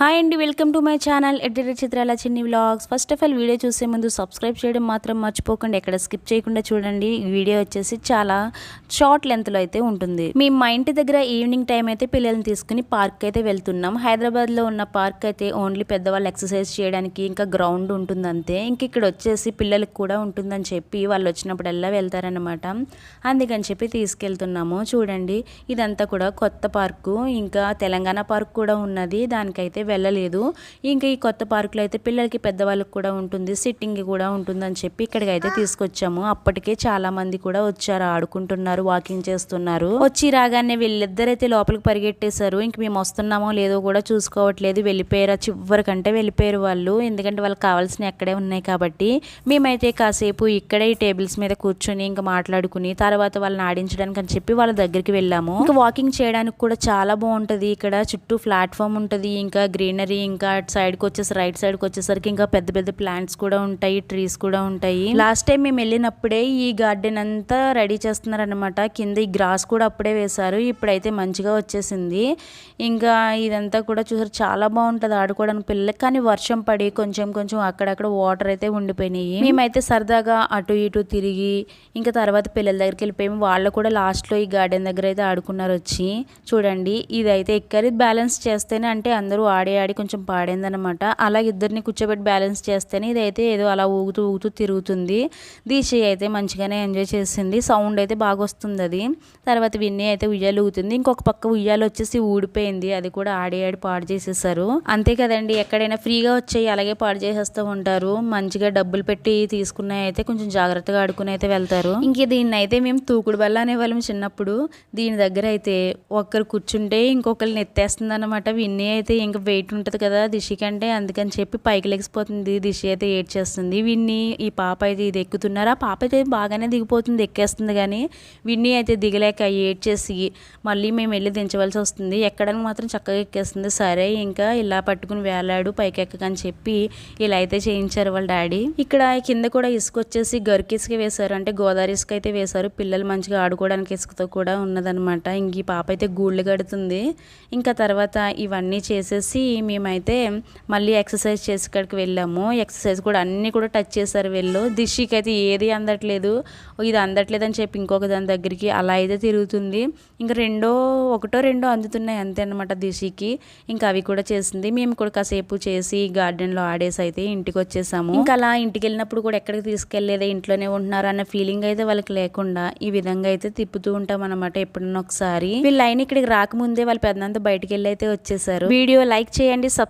Hi అండి welcome to my channel ఎడ్డెడ్ చిత్రాల చిన్ని vlogs. First of all video చూసే ముందు సబ్స్క్రైబ్ చేయడం మాత్రం మర్చిపోకండి ఎక్కడ స్కిప్ చేయకుండా చూడండి. వీడియో వచ్చేసి చాలా షార్ట్ లెంత్లో అయితే ఉంటుంది. మేము మా ఇంటి దగ్గర ఈవినింగ్ టైం అయితే పిల్లల్ని తీసుకుని పార్క్ అయితే వెళ్తున్నాం. హైదరాబాద్లో ఉన్న పార్క్ అయితే ఓన్లీ పెద్దవాళ్ళు ఎక్సర్సైజ్ చేయడానికి ఇంకా గ్రౌండ్ ఉంటుంది అంతే. ఇంక ఇక్కడ వచ్చేసి పిల్లలకు కూడా ఉంటుందని చెప్పి వాళ్ళు వచ్చినప్పుడల్లా వెళ్తారనమాట అందుకని చెప్పి తీసుకెళ్తున్నాము. చూడండి ఇదంతా కూడా కొత్త పార్కు ఇంకా తెలంగాణ పార్క్ కూడా ఉన్నది. దానికైతే వెళ్ళలేదు. ఇంకా ఈ కొత్త పార్కులో అయితే పిల్లలకి పెద్దవాళ్ళకి కూడా ఉంటుంది. సిట్టింగ్ కూడా ఉంటుందని చెప్పి ఇక్కడికి అయితే తీసుకొచ్చాము. అప్పటికే చాలా మంది కూడా వచ్చారు ఆడుకుంటున్నారు వాకింగ్ చేస్తున్నారు. వచ్చి రాగానే వీళ్ళిద్దరైతే లోపలికి పరిగెట్టేశారు. ఇంక మేము వస్తున్నామో లేదో కూడా చూసుకోవట్లేదు. వెళ్ళిపోయారు? చివరికంటే వెళ్ళిపోయారు వాళ్ళు. ఎందుకంటే వాళ్ళకి కావాల్సిన ఎక్కడే ఉన్నాయి కాబట్టి. మేమైతే కాసేపు ఇక్కడే ఈ టేబుల్స్ మీద కూర్చొని ఇంకా మాట్లాడుకుని తర్వాత వాళ్ళని ఆడించడానికి అని చెప్పి వాళ్ళ దగ్గరికి వెళ్ళాము. ఇంకా వాకింగ్ చేయడానికి కూడా చాలా బాగుంటది. ఇక్కడ చుట్టూ ప్లాట్ఫామ్ ఉంటుంది. ఇంకా గ్రీనరీ ఇంకా అటు సైడ్కి వచ్చేసి రైట్ సైడ్కి వచ్చేసరికి ఇంకా పెద్ద పెద్ద ప్లాంట్స్ కూడా ఉంటాయి ట్రీస్ కూడా ఉంటాయి. లాస్ట్ టైం మేము వెళ్ళినప్పుడే ఈ గార్డెన్ అంతా రెడీ చేస్తున్నారనమాట కింద ఈ గ్రాస్ కూడా అప్పుడే వేశారు ఇప్పుడైతే మంచిగా వచ్చేసింది. ఇంకా ఇదంతా కూడా చూసారు చాలా బాగుంటుంది ఆడుకోవడానికి పిల్లలకి. కానీ వర్షం పడి కొంచెం కొంచెం అక్కడక్కడ వాటర్ అయితే ఉండిపోయినాయి. మేమైతే సరదాగా అటు ఇటు తిరిగి ఇంకా తర్వాత పిల్లల దగ్గరికి వెళ్ళిపోయాము. వాళ్ళు కూడా లాస్ట్లో ఈ గార్డెన్ దగ్గర అయితే ఆడుకున్నారు వచ్చి. చూడండి ఇదైతే ఎక్కరి బ్యాలెన్స్ చేస్తేనే అంటే అందరూ ఆడి ఆడి కొంచెం పాడైందనమాట అలా ఇద్దరిని కూర్చోబెట్టి బ్యాలెన్స్ చేస్తేనే ఇదైతే ఏదో అలా ఊగుతూ ఊగుతూ తిరుగుతుంది. దీక్ష అయితే మంచిగానే ఎంజాయ్ చేసింది. సౌండ్ అయితే బాగా వస్తుంది అది తర్వాత విన్నీ అయితే ఉయ్యాలు ఊగుతుంది. ఇంకొక పక్క ఉయ్యాలు వచ్చేసి ఊడిపోయింది. అది కూడా ఆడి ఆడి పాడు చేసేసారు. అంతే కదండి ఎక్కడైనా ఫ్రీగా వచ్చాయి అలాగే పాడు చేసేస్తూ ఉంటారు. మంచిగా డబ్బులు పెట్టి తీసుకున్న అయితే కొంచెం జాగ్రత్తగా ఆడుకుని అయితే వెళ్తారు. ఇంక దీన్ని అయితే మేము తూకుడు బల్ల అనేవాళ్ళం చిన్నప్పుడు. దీని దగ్గర అయితే ఒకరు కూర్చుంటే ఇంకొకరిని ఎత్తేస్తుంది అనమాట విన్నీ అయితే ఇంకా వెయిట్ ఉంటుంది కదా దిషికంటే అందుకని చెప్పి పైకి లెగిసిపోతుంది. దిశ అయితే ఏడ్ చేస్తుంది విన్ని ఈ పాప అయితే ఇది ఎక్కుతున్నారు. ఆ పాప అయితే బాగానే దిగిపోతుంది ఎక్కేస్తుంది కానీ విన్ని అయితే దిగలేక ఏడ్ చేసి మళ్ళీ మేము వెళ్ళి దించవలసి వస్తుంది. ఎక్కడానికి మాత్రం చక్కగా ఎక్కేస్తుంది. సరే ఇంకా ఇలా పట్టుకుని వేలాడు పైకి ఎక్కకని చెప్పి ఇలా అయితే చేయించారు వాళ్ళ డాడీ. ఇక్కడ కింద కూడా ఇసుక వచ్చేసి గరికి ఇసుక వేశారు. అంటే గోదావరి ఇసుక అయితే వేశారు. పిల్లలు మంచిగా ఆడుకోవడానికి ఇసుకతో కూడా ఉన్నదనమాట ఇంక ఈ పాప అయితే గూళ్ళు కడుతుంది. ఇంకా తర్వాత ఇవన్నీ చేసేసి మేమైతే మళ్ళీ ఎక్సర్సైజ్ చేసి ఇక్కడికి వెళ్ళాము. ఎక్సర్సైజ్ కూడా అన్నీ కూడా టచ్ చేశారు వెళ్ళు. దిషికి అయితే ఏది అందట్లేదు. ఇది అందట్లేదు అని చెప్పి ఇంకొక దాని దగ్గరికి అలా అయితే తిరుగుతుంది. ఇంకా రెండో ఒకటో రెండో అందుతున్నాయి అంతే అనమాట దిషికి ఇంకా అవి కూడా చేసింది. మేము కూడా కాసేపు చేసి గార్డెన్లో ఆడేసి అయితే ఇంటికి వచ్చేసాము. ఇంకా అలా ఇంటికి వెళ్ళినప్పుడు కూడా ఎక్కడికి తీసుకెళ్ళేదా ఇంట్లోనే ఉంటున్నారు అన్న ఫీలింగ్ అయితే వాళ్ళకి లేకుండా ఈ విధంగా అయితే తిప్పుతూ ఉంటాం అనమాట ఎప్పుడన్నా ఒకసారి. వీళ్ళు లైన్ ఇక్కడికి రాకముందే వాళ్ళ పెద్దంతా బయటికి వెళ్ళి అయితే వచ్చేసారు. వీడియో లైక్ చేయండి సబ్